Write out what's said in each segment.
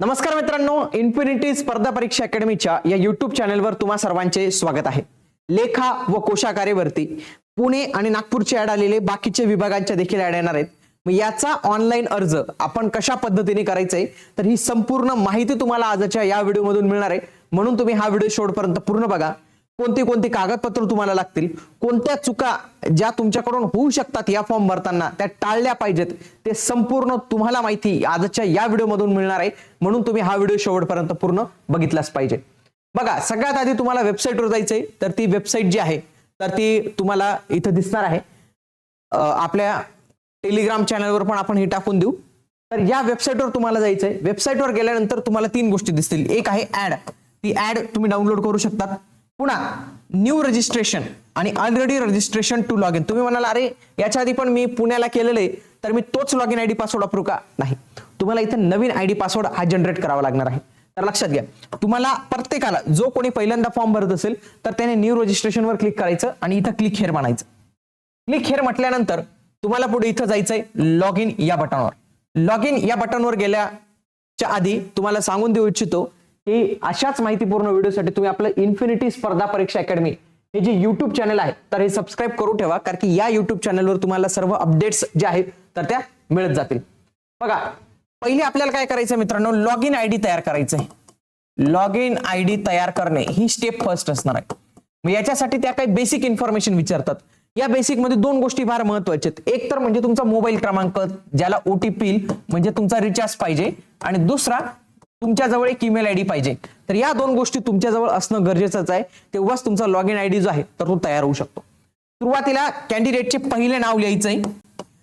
नमस्कार मित्रांनो इन्फिनिटी स्पर्धा परीक्षा अकॅडमीच्या या युट्यूब चॅनलवर तुम्हा सर्वांचे स्वागत आहे. लेखा व कोशाकारेवरती पुणे आणि नागपूरचे ऍड आलेले बाकीचे विभागांच्या देखील ऍड येणार आहेत. मग याचा ऑनलाईन अर्ज आपण कशा पद्धतीने करायचा आहे तर ही संपूर्ण माहिती तुम्हाला आजच्या या व्हिडिओमधून मिळणार आहे. म्हणून तुम्ही हा व्हिडिओ शेवटपर्यंत पूर्ण बघा. कोणती कोणती कागदपत्र तुम्हाला लागतील? कोणत्या चुका ज्या तुमच्याकडून होऊ शकतात या फॉर्म भरताना त्या टाळल्या पाहिजेत. ते संपूर्ण तुम्हाला माहिती आजच्या या व्हिडिओमधून मिळणार आहे. म्हणून तुम्ही हा व्हिडिओ शेवटपर्यंत पूर्ण बघितलाच पाहिजे. बघा सगळ्यात आधी तुम्हाला वेबसाईटवर जायचंय. तर ती वेबसाईट जी आहे तर ती तुम्हाला इथं दिसणार आहे. आपल्या टेलिग्राम चॅनलवर पण आपण हे टाकून देऊ. तर या वेबसाईटवर तुम्हाला जायचंय. वेबसाईटवर गेल्यानंतर तुम्हाला तीन गोष्टी दिसतील. एक आहे ऍड ती ऍड तुम्ही डाउनलोड करू शकतात. पुन्हा न्यू रजिस्ट्रेशन आणि already registration to log in तुम्ही म्हणाल अरे याच्या आधी पण मी पुण्याला केलेलं आहे तर मी तोच लॉग इन आयडी पासवर्ड वापरू का? नाही. तुम्हाला इथं नवीन आयडी पासवर्ड हा जनरेट करावा लागणार आहे. तर लक्षात घ्या तुम्हाला प्रत्येकाला जो कोणी पहिल्यांदा फॉर्म भरत असेल तर त्याने न्यू रजिस्ट्रेशनवर क्लिक करायचं आणि इथं क्लिक हेअर म्हणायचं. क्लिक हेअर म्हटल्यानंतर तुम्हाला पुढे इथं जायचंय लॉग इन या बटनवर लॉग इन या बटनवर गेल्याच्या आधी तुम्हाला सांगून देऊ इच्छितो की अशाच माहितीपूर्ण व्हिडिओसाठी तुम्ही आपलं इन्फिनिटी स्पर्धा परीक्षा अकॅडमी हे जे युट्यूब चॅनल आहे तर हे सबस्क्राईब करून ठेवा कारण की या युट्यूब चॅनलवर तुम्हाला सर्व अपडेट्स जे आहेत तर त्या मिळत जातील. बघा पहिले आपल्याला काय करायचं मित्रांनो? लॉग इन आयडी तयार करायचं आहे लॉग इन आयडी तयार करणे ही स्टेप फर्स्ट असणार आहे. मग याच्यासाठी त्या काही बेसिक इन्फॉर्मेशन विचारतात. या बेसिकमध्ये दोन गोष्टी फार महत्त्वाच्या आहेत. एक तर म्हणजे तुमचा मोबाईल क्रमांक ज्याला ओटीपी म्हणजे तुमचा रिचार्ज पाहिजे. आणि दुसरा तुमच्याजवळ एक ईमेल आय डी पाहिजे. तर या दोन गोष्टी तुमच्याजवळ असणं गरजेचंच आहे. तेव्हाच तुमचा लॉग इन आय डी जो आहे तर तो तयार होऊ शकतो. सुरुवातीला कॅन्डिडेटचे पहिले नाव लिहायचंय.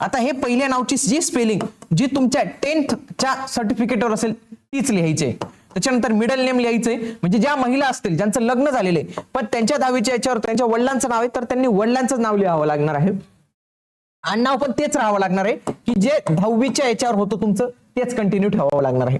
आता हे पहिल्या नावची जी स्पेलिंग जी तुमच्या टेन्थच्या सर्टिफिकेटवर असेल तीच लिहायची आहे त्याच्यानंतर मिडल नेम लिहायचंय. म्हणजे ज्या महिला असतील ज्यांचं लग्न झालेलं आहे पण त्यांच्या दहावीच्या याच्यावर त्यांच्या वडिलांचं नाव आहे तर त्यांनी वडिलांचं नाव लिहावं लागणार आहे. आणि नाव पण तेच राहावं लागणार आहे की जे दहावीच्या याच्यावर होतं तुमचं तेच कंटिन्यू ठेवावं लागणार आहे.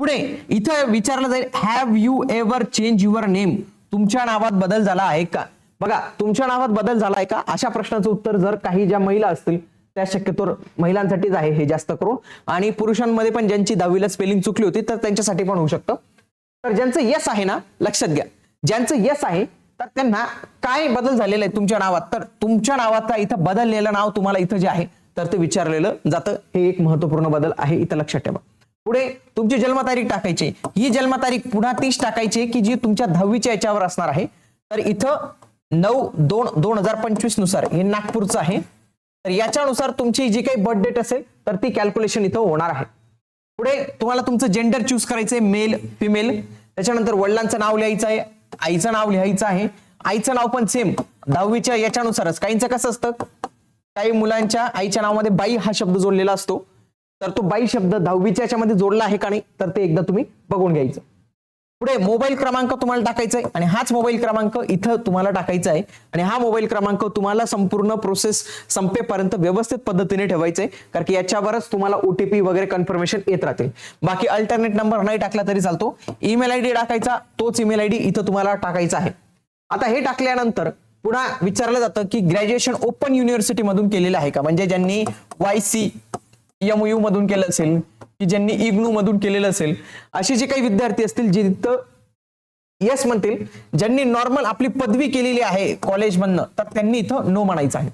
पुढे इथं विचारलं जाईल have you ever change your name तुमच्या नावात बदल झाला आहे का? बघा तुमच्या नावात बदल झाला आहे का? अशा प्रश्नाचं उत्तर जर काही ज्या महिला असतील त्या शक्यतो महिलांसाठीच आहे हे जास्त करून. आणि पुरुषांमध्ये पण ज्यांची दहावीला स्पेलिंग चुकली होती तर त्यांच्यासाठी पण होऊ शकतं. तर ज्यांचं यस आहे ना लक्षात घ्या. ज्यांचं यस आहे तर त्यांना काय बदल झालेला आहे तुमच्या नावात? तर तुमच्या नावाचा इथं बदललेलं नाव तुम्हाला इथं जे आहे तर ते विचारलेलं जातं. हे एक महत्त्वपूर्ण बदल आहे इथं लक्षात ठेवा. पुढे तुमची जन्मतारीख टाकायची ही जन्मतारीख पुन्हा तीच टाकायची की जी तुमच्या दहावीच्या याच्यावर असणार आहे. तर इथं नऊ दोन दोन हजार पंचवीसनुसार हे नागपूरचं आहे. तर याच्यानुसार तुमची जी काही बर्थ डेट असेल तर ती कॅल्क्युलेशन इथं होणार आहे. पुढे तुम्हाला तुमचं जेंडर चूज करायचंय मेल फिमेल त्याच्यानंतर वडिलांचं नाव लिहायचं आहे आईचं नाव लिहायचं आहे. आईचं नाव पण सेम दहावीच्या याच्यानुसारच. काहींचं कसं असतं? काही मुलांच्या आईच्या नावामध्ये बाई हा शब्द जोडलेला असतो. तर तो बाई शब्द दहावीच्या याच्यामध्ये जोडला आहे का नाही तर ते एकदा तुम्ही बघून घ्यायचं. पुढे मोबाईल क्रमांक तुम्हाला टाकायचा आहे आणि हाच मोबाईल क्रमांक इथं तुम्हाला टाकायचा आहे आणि हा मोबाईल क्रमांक तुम्हाला संपूर्ण प्रोसेस संपेपर्यंत व्यवस्थित पद्धतीने ठेवायचा आहे कारण की याच्यावरच तुम्हाला ओटीपी वगैरे कन्फर्मेशन येत राहतील बाकी अल्टरनेट नंबर नाही टाकला तरी चालतो. ईमेल आयडी टाकायचा तोच ईमेल आयडी इथं तुम्हाला टाकायचा आहे. आता हे टाकल्यानंतर पुन्हा विचारलं जातं की ग्रॅज्युएशन ओपन युनिव्हर्सिटी मधून केलेलं आहे का? म्हणजे ज्यांनी वाय सी एम यू मधून केलं असेल की ज्यांनी इग्नू मधून केलेलं असेल असे जे काही विद्यार्थी असतील जे तिथं येस म्हणतील ज्यांनी नॉर्मल आपली पदवी केलेली आहे कॉलेजमधनं तर त्यांनी इथं नो म्हणायचं आहे.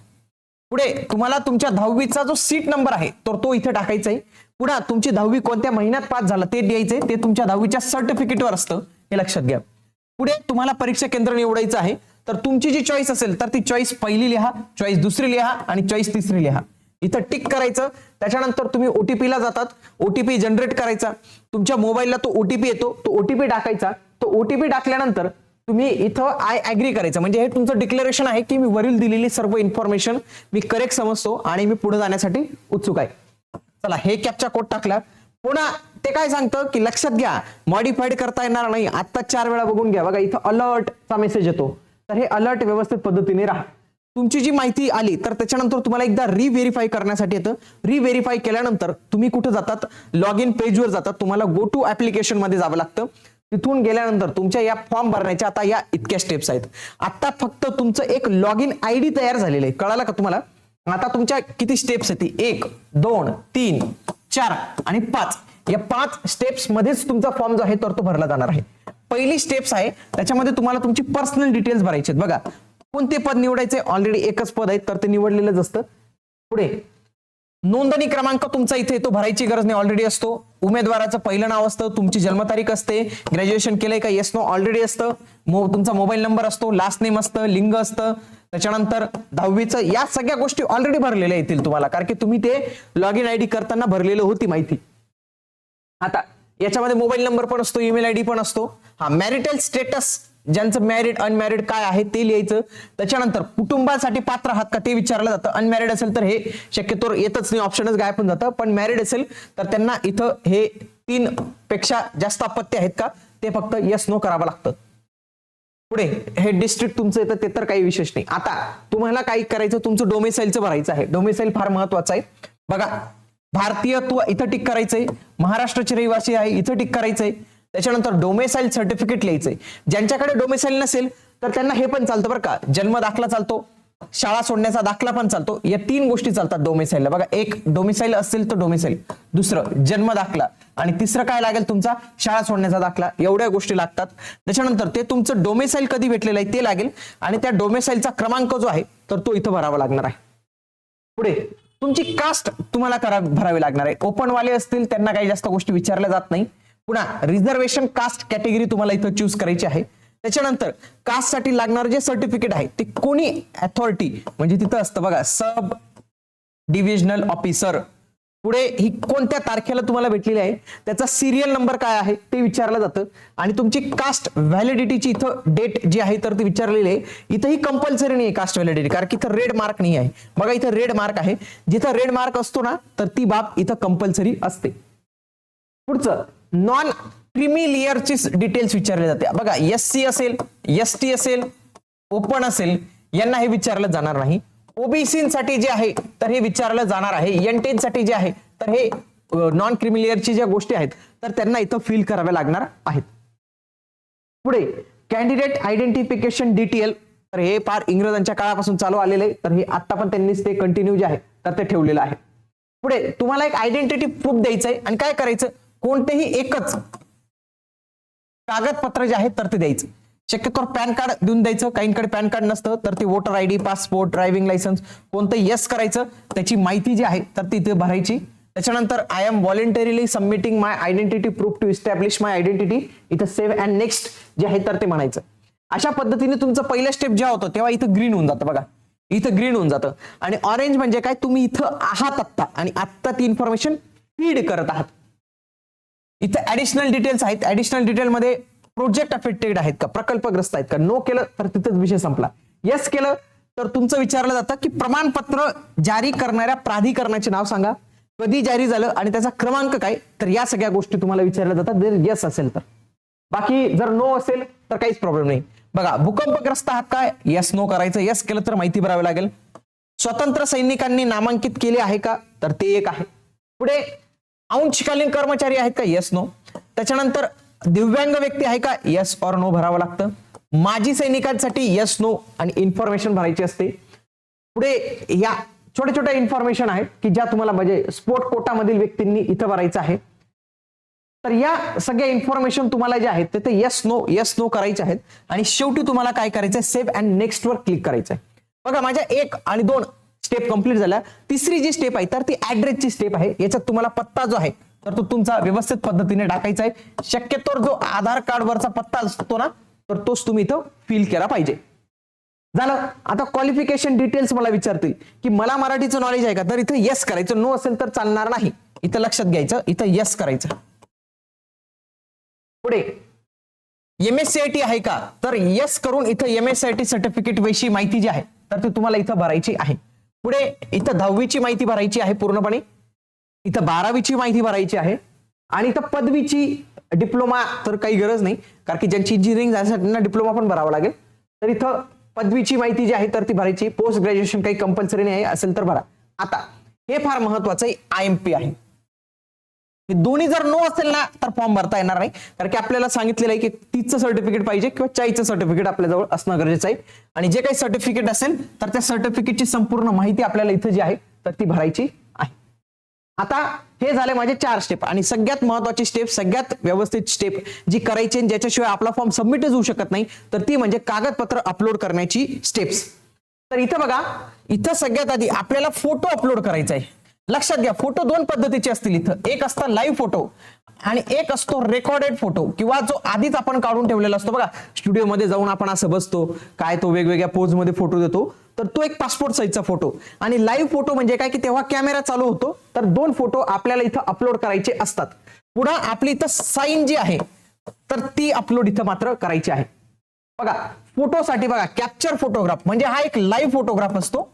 पुढे तुम्हाला तुमच्या दहावीचा जो सीट नंबर आहे तर तो इथे टाकायचा आहे. पुन्हा तुमची दहावी कोणत्या महिन्यात पास झाला ते द्यायचंय ते तुमच्या दहावीच्या सर्टिफिकेटवर असतं हे लक्षात घ्या. पुढे तुम्हाला परीक्षा केंद्र निवडायचं आहे तर तुमची जी चॉईस असेल तर ती चॉईस पहिली लिहा चॉईस दुसरी लिहा आणि चॉईस तिसरी लिहा. इथं टिक करायचं. त्याच्यानंतर तुम्ही ओटीपीला जातात. ओटीपी जनरेट करायचा. तुमच्या मोबाईलला तो ओटीपी येतो. तो ओटीपी टाकायचा. तो ओटीपी टाकल्यानंतर तुम्ही इथं आय अग्री करायचं. म्हणजे हे तुमचं डिक्लेरेशन आहे की मी वरील दिलेली सर्व इन्फॉर्मेशन मी करेक्ट समजतो आणि मी पुढे जाण्यासाठी उत्सुक आहे. चला हे कॅपचा कोड टाकला. पुन्हा ते काय सांगतं की लक्षात घ्या मॉडिफाईड करता येणार नाही. आता चार वेळा बघून घ्या. बघा इथं अलर्टचा मेसेज येतो. तर हे अलर्ट व्यवस्थित पद्धतीने राहा. तुमची जी माहिती आली तर त्याच्यानंतर तुम्हाला एकदा रिव्हेरीफाय करण्यासाठी येतं. रिव्हेरीफाय केल्यानंतर तुम्ही कुठे जातात? लॉग इन पेजवर जातात. तुम्हाला गो टू ऍप्लिकेशनमध्ये जावं लागतं. तिथून गेल्यानंतर तुमच्या या फॉर्म भरण्याच्या आता या इतक्या स्टेप्स आहेत. आता फक्त तुमचं एक लॉग इन आय डी तयार झालेलं आहे. कळालं का तुम्हाला? आता तुमच्या किती स्टेप्स आहेत एक दोन तीन चार आणि पाच. या पाच स्टेप्स मध्येच तुमचा फॉर्म जो आहे तर तो भरला जाणार आहे. पहिली स्टेप्स आहे त्याच्यामध्ये तुम्हाला तुमची पर्सनल डिटेल्स भरायचे आहेत. बघा कोणते पद निवडायचे? ऑलरेडी एकच पद आहे तर ते निवडलेलंच असतं. पुढे. नोंदणी क्रमांक तुमचा इथे तो भरायची गरज नाही ऑलरेडी असतो. उमेदवाराचं पहिलं नाव असतं तुमची जन्मतारीख असते. ग्रॅज्युएशन केलंय का? येस नो ऑलरेडी असतं. मो तुमचा मोबाईल नंबर असतो लास्ट नेम असतं लिंग असतं. त्याच्यानंतर दहावीचं या सगळ्या गोष्टी ऑलरेडी भरलेल्या येतील तुम्हाला कारण की तुम्ही ते लॉग इन आय डी करताना भरलेलं होती माहिती. आता याच्यामध्ये मोबाईल नंबर पण असतो ईमेल आय डी पण असतो. हा मॅरिटल स्टेटस ज्यांचं मॅरिड अनमॅरिड काय आहे ते लिहायचं. त्याच्यानंतर कुटुंबासाठी पात्र आहात का ते विचारलं जातं. अनमॅरिड असेल तर हे शक्यतो येतच नाही ऑप्शनच गायब होऊन जातं. पण मॅरिड असेल तर त्यांना इथं हे तीन पेक्षा जास्त अपत्य आहेत का? ते फक्त यस नो करावं लागतं. पुढे हे डिस्ट्रिक्ट तुमचं येतं ते तर काही विशेष नाही. आता तुम्हाला काय करायचं? तुमचं डोमेसाईलचं भरायचं आहे. डोमेसाईल फार महत्वाचं आहे. बघा भारतीयत्व इथं टिक करायचंय. महाराष्ट्राचे रहिवासी आहे इथं टिक करायचंय. त्याच्यानंतर डोमेसाईल सर्टिफिकेट लिहायचंय. ज्यांच्याकडे डोमेसाईल नसेल तर त्यांना हे पण चालतं बरं का. जन्म दाखला चालतो शाळा सोडण्याचा दाखला पण चालतो. या तीन गोष्टी चालतात डोमेसाईलला बघा एक डोमेसाईल असेल तर डोमेसाईल दुसरं जन्म दाखला. आणि तिसरं काय लागेल तुमचा? शाळा सोडण्याचा दाखला. एवढ्या गोष्टी लागतात. त्याच्यानंतर ते तुमचं डोमेसाईल कधी भेटलेलं आहे ते लागेल. आणि त्या डोमेसाईलचा क्रमांक जो आहे तर तो इथं भरावा लागणार आहे. पुढे तुमची कास्ट तुम्हाला करा भरावी लागणार आहे. ओपन वाले असतील त्यांना काही जास्त गोष्टी विचारल्या जात नाही. पुन्हा रिझर्वेशन कास्ट कॅटेगरी तुम्हाला इथं चूज करायची आहे. त्याच्यानंतर कास्टसाठी लागणार जे सर्टिफिकेट आहे ते कोणी अथॉरिटी म्हणजे तिथं असतं बघा सब डिव्हिजनल ऑफिसर पुढे ही कोणत्या तारखेला तुम्हाला भेटलेली आहे त्याचा सिरियल नंबर काय आहे ते विचारलं जातं. आणि तुमची कास्ट व्हॅलिडिटीची इथं डेट जी आहे तर ती विचारलेली आहे. इथं ही कंपल्सरी नाही आहे कास्ट व्हॅलिडिटी कारण की इथं रेड मार्क नाही आहे बघा इथं रेड मार्क आहे. जिथं रेड मार्क असतो ना तर ती बाब इथं कंपल्सरी असते. पुढचं नॉन क्रिमी लेअरची डिटेल्स विचारले जाते. बघा एस सी असेल एस टी असेल ओपन असेल यांना हे विचारलं जाणार नाही. ओबीसीसाठी जे आहे तर हे विचारलं जाणार आहे. एनसाठी जे आहे तर हे नॉन क्रिमिलेअरची ज्या गोष्टी आहेत तर त्यांना इथं फिल कराव्या लागणार आहेत. पुढे कॅन्डिडेट आयडेंटिफिकेशन डिटेल तर हे फार इंग्रजांच्या काळापासून चालू आलेलं आहे तर हे आता पण त्यांनीच ते कंटिन्यू जे आहे तर ते ठेवलेलं आहे. पुढे तुम्हाला एक आयडेंटिटी प्रूफ द्यायचं आहे आणि काय करायचं? कोणतेही एकच कागदपत्र जे आहे तर ते द्यायचं. शक्यतो पॅन कार्ड देऊन द्यायचं. काहींकडे पॅन कार्ड नसतं तर ते voter I D passport driving licence कोणतं यस करायचं. त्याची माहिती जी आहे तर ती इथे भरायची. त्याच्यानंतर I am voluntarily submitting my identity proof to establish my identity इथं सेव्ह अँड नेक्स्ट जे आहे तर ते म्हणायचं. अशा पद्धतीने तुमचं पहिलं स्टेप जेव्हा होतं तेव्हा इथं ग्रीन होऊन जातं बघा. इथं ग्रीन होऊन जातं. आणि ऑरेंज म्हणजे काय? तुम्ही इथं आहात आत्ता. आणि आत्ता ती इन्फॉर्मेशन फीड करत आहात. इथं ऍडिशनल डिटेल्स आहेत. ऍडिशनल डिटेलमध्ये प्रोजेक्ट अफेक्टेड आहेत का? प्रकल्पग्रस्त आहेत का? नो केलं तर तिथेच विषय संपला. येस केलं तर तुमचं विचारलं जातं की प्रमाणपत्र जारी करणाऱ्या प्राधिकरणाचे नाव सांगा. कधी जारी झालं आणि त्याचा क्रमांक काय? तर या सगळ्या गोष्टी तुम्हाला विचारल्या जातात. जर येस असेल तर. बाकी जर नो असेल तर काहीच प्रॉब्लेम नाही. बघा भूकंपग्रस्त हा काय येस नो करायचं. येस केलं तर माहिती भरावी लागेल. स्वतंत्र सैनिकांनी नामांकित केले आहे का? तर ते एक आहे. पुढे अंशकालीन कर्मचारी आहेत का? येस नो त्याच्यानंतर दिव्यांग व्यक्ती आहे का? येस ऑर नो भरावं लागतं. माजी सैनिकांसाठी येस नो आणि इन्फॉर्मेशन भरायची असते. पुढे या छोट्या छोट्या इन्फॉर्मेशन आहेत की ज्या तुम्हाला म्हणजे स्पोर्ट कोटामधील व्यक्तींनी इथं भरायचं आहे. तर या सगळ्या इन्फॉर्मेशन तुम्हाला जे आहेत ते येस नो येस नो करायचे आहेत. आणि शेवटी तुम्हाला काय करायचं आहे सेव्ह अँड नेक्स्ट वर क्लिक करायचं आहे बघा माझ्या एक आणि दोन स्टेप कंप्लीट झाल्या. तिसरी जी स्टेप आहे तर ती ऍड्रेसची स्टेप आहे. याच्यात तुम्हाला पत्ता जो आहे तर तो तुमचा व्यवस्थित पद्धतीने टाकायचा आहे. शक्यतो जो आधार कार्डवरचा पत्ता असतो ना तर तोच तुम्ही इथं फिल केला पाहिजे. झालं? आता क्वालिफिकेशन डिटेल्स मला विचारतील की मला मराठीचं नॉलेज आहे का? तर इथं येस करायचं. नो असेल तर चालणार नाही. इथं लक्षात घ्यायचं. इथं येस करायचं. पुढे. M S C I T आहे का? तर येस करून इथं M S C I T certificate विषयी माहिती जी आहे तर ती तुम्हाला इथं भरायची आहे. पुढे इथं दहावीची माहिती भरायची आहे पूर्णपणे. इथं बारावीची माहिती भरायची आहे. आणि इथं पदवीची डिप्लोमा तर काही गरज नाही. कारण की ज्यांची इंजिनिअरिंग झाल्यासाठी त्यांना डिप्लोमा पण भरावा लागेल. तर इथं पदवीची माहिती जी आहे तर ती भरायची. पोस्ट ग्रॅज्युएशन काही कंपल्सरी नाही असेल तर भरा. आता हे फार महत्वाचं आय एम पी आहे. दोन्ही जर नो असेल ना तर फॉर्म भरता येणार नाही. कारण की आपल्याला सांगितलेलं आहे की तीचं सर्टिफिकेट पाहिजे किंवा चाईचं सर्टिफिकेट आपल्याजवळ असणं गरजेचं आहे. आणि जे काही सर्टिफिकेट असेल तर त्या सर्टिफिकेटची संपूर्ण माहिती आपल्याला इथं जी आहे तर ती भरायची आहे. आता हे झाले माझे चार स्टेप आणि सगळ्यात महत्वाची स्टेप सगळ्यात व्यवस्थित स्टेप जी करायची आणि ज्याच्याशिवाय आपला फॉर्म सबमिटच होऊ शकत नाही तर ती म्हणजे कागदपत्र अपलोड करण्याची स्टेप्स तर इथं बघा इथं सगळ्यात आधी आपल्याला फोटो अपलोड करायचा आहे. लक्षात घ्या फोटो दोन पद्धतीचे असतील इथं. एक असता लाईव्ह फोटो आणि एक असतो रेकॉर्डेड फोटो किंवा जो आधीच आपण काढून ठेवलेला असतो. बघा स्टुडिओमध्ये जाऊन आपण असं बसतो काय तो वेगवेगळ्या पोजमध्ये फोटो देतो तर तो एक पासपोर्ट साईजचा फोटो आणि लाईव्ह फोटो म्हणजे काय की तेव्हा कॅमेरा चालू होतो तर दोन फोटो आपल्याला इथं अपलोड करायचे असतात. पुन्हा आपली इथं साईन जी आहे तर ती अपलोड इथं मात्र करायची आहे. बघा फोटोसाठी बघा कॅप्चर फोटोग्राफ म्हणजे हा एक लाईव्ह फोटोग्राफ असतो.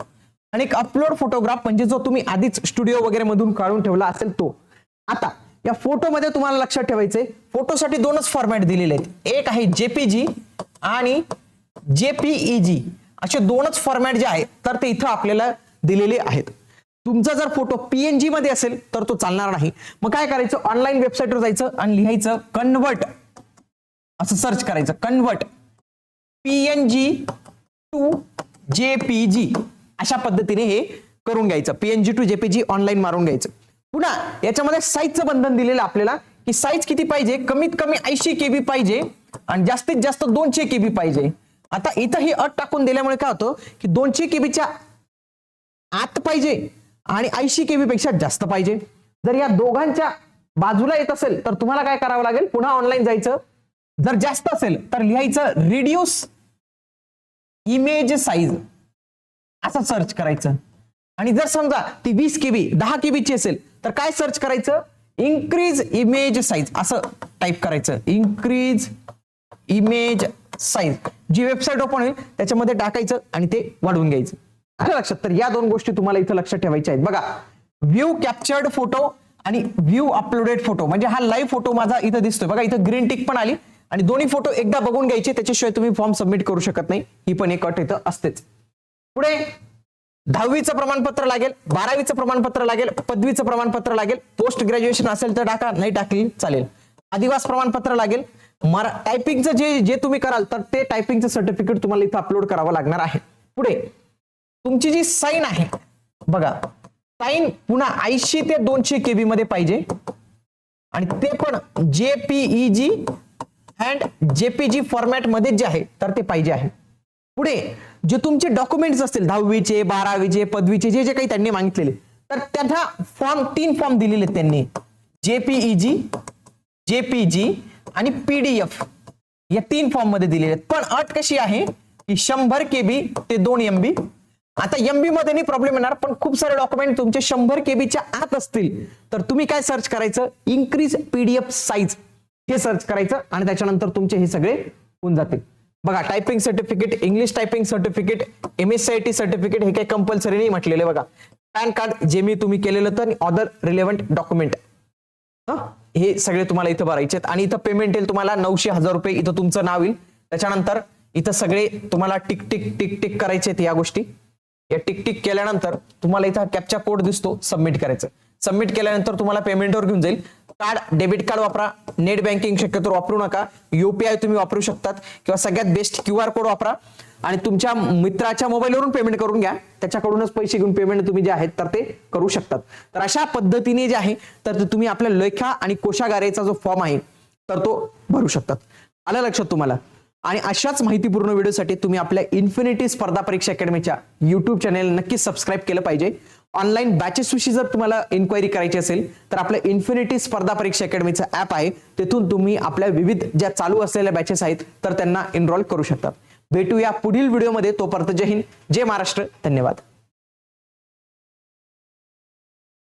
आणि एक अपलोड फोटोग्राफ म्हणजे जो तुम्ही आधीच स्टुडिओ वगैरे मधून काढून ठेवला असेल तो. आता या फोटोमध्ये तुम्हाला लक्षात ठेवायचे फोटोसाठी दोनच फॉर्मॅट दिलेले आहेत. एक आहे जेपीजी आणि जेपीईजी असे दोनच फॉर्मॅट जे आहेत तर ते इथं आपल्याला दिलेले आहेत. तुमचा जर फोटो पीएनजी मध्ये असेल तर तो चालणार नाही. मग काय करायचं? ऑनलाईन वेबसाईटवर जायचं आणि लिहायचं कन्वर्ट असं सर्च करायचं. कन्वर्ट पीएनजी टू जेपीजी अशा पद्धतीने हे करून घ्यायचं. पीएनजी टू जेपीजी ऑनलाईन मारून घ्यायचं. पुन्हा याच्यामध्ये साईजचं बंधन दिलेलं आपल्याला की साईज किती पाहिजे कमीत कमी ऐंशी केबी पाहिजे आणि जास्तीत जास्त दोनशे केबी पाहिजे. आता इथं ही अट टाकून दिल्यामुळे काय होतं की दोनशे केबीच्या आत पाहिजे आणि ऐंशी केबी पेक्षा जास्त पाहिजे. जर या दोघांच्या बाजूला येत असेल तर तुम्हाला काय करावं लागेल? पुन्हा ऑनलाईन जायचं. जर जास्त असेल तर लिहायचं रिड्यूस इमेज साईज असं सर्च करायचं. आणि जर समजा ती वीस केबी दहा केबीची असेल तर काय सर्च करायचं? इन्क्रीज इमेज साईज असं टाईप करायचं. इन्क्रीज इमेज साईज जी वेबसाईट ओपन होईल त्याच्यामध्ये टाकायचं आणि ते वाढवून घ्यायचं. आलं लक्षात तर या दोन गोष्टी तुम्हाला इथं लक्षात ठेवायच्या आहेत. बघा व्ह्यू कॅप्चर्ड फोटो आणि व्ह्यू अपलोडेड फोटो म्हणजे हा लाईव्ह फोटो माझा इथं दिसतोय. बघा इथं ग्रीन टिक पण आली आणि दोन्ही फोटो एकदा बघून घ्यायचे त्याच्याशिवाय तुम्ही फॉर्म सबमिट करू शकत नाही. ही पण एक अट इथं असतेच. पुढे दहावीचं प्रमाणपत्र लागेल बारावीचं प्रमाणपत्र लागेल पदवीचं प्रमाणपत्र लागेल. पोस्ट ग्रॅज्युएशन असेल तर टाका नाही टाकली चालेल. आदिवास प्रमाणपत्र लागेल. मरा टायपिंगचं जे जे तुम्ही कराल तर ते टायपिंगचं सर्टिफिकेट तुम्हाला इथं अपलोड करावं लागणार आहे. पुढे तुमची जी साईन आहे बघा साईन पुन्हा ऐंशी ते दोनशे केबी मध्ये पाहिजे. आणि ते पण जेपीईजी अँड जेपीजी फॉर्मॅटमध्ये जे आहे तर ते पाहिजे आहे. पुढे जे तुमचे डॉक्युमेंट्स असतील दहावीचे बारावीचे पदवीचे जे जे काही त्यांनी मागितलेले तर त्यांना फॉर्म तीन फॉर्म दिलेले आहेत त्यांनी. जेपीईजी जेपीजी आणि पीडीएफ या तीन फॉर्ममध्ये दिलेले आहेत. पण अट कशी आहे की शंभर केबी ते दोन एमबी आता एमबी मध्ये नाही प्रॉब्लेम येणार पण खूप सारे डॉक्युमेंट तुमचे शंभर केबीच्या आत असतील. तर तुम्ही काय सर्च करायचं? इन्क्रीज पीडीएफ साईज हे सर्च करायचं आणि त्याच्यानंतर तुमचे हे सगळे होऊन जातील. बघा typing certificate English typing certificate M S C I T certificate हे काही कंपल्सरी नाही म्हटलेले बघा. पॅन कार्ड जे मी तुम्ही केलेलं तर ऑदर रिलेव्हंट डॉक्युमेंट हे? सगळे तुम्हाला इथं भरायचे आहेत. आणि इथं पेमेंट येईल तुम्हाला नऊशे हजार रुपये. इथं तुमचं नाव येईल. त्याच्यानंतर इथं सगळे तुम्हाला टिक टिक टिक टिक करायचे आहेत या गोष्टी. या टिक टिक केल्यानंतर तुम्हाला इथं कॅपचा कोड दिसतो. सबमिट करायचं. सबमिट केल्यानंतर तुम्हाला पेमेंटवर घेऊन जाईल. कार्ड डेबिट कार्ड वापरा. नेट बँकिंग शक्यतो वापरू नका. युपीआय तुम्ही वापरू शकतात. किंवा सगळ्यात बेस्ट क्यू आर कोड वापरा. आणि तुमच्या मित्राच्या मोबाईलवरून पेमेंट करून घ्या. त्याच्याकडूनच पैसे घेऊन पेमेंट तुम्ही जे आहेत तर ते करू शकतात. तर अशा पद्धतीने जे आहे तर तुम्ही आपल्या लेखा आणि कोशागारेचा जो फॉर्म आहे तर तो भरू शकतात. आलं लक्षात तुम्हाला? आणि अशाच माहितीपूर्ण व्हिडिओसाठी तुम्ही आपल्या इन्फिनिटी स्पर्धा परीक्षा अकॅडमीच्या युट्यूब चॅनेल नक्कीच सबस्क्राईब केलं पाहिजे. ऑनलाईन बॅचेसविषयी जर तुम्हाला इन्क्वायरी करायची असेल तर आपलं इन्फिनिटी स्पर्धा परीक्षा अकॅडमीचं ॲप आहे. तिथून तुम्ही आपल्या विविध ज्या चालू असलेल्या बॅचेस आहेत तर त्यांना एनरोल करू शकतात भेटूया पुढील व्हिडिओमध्ये तोपर्यंत जय हिंद जय महाराष्ट्र. धन्यवाद.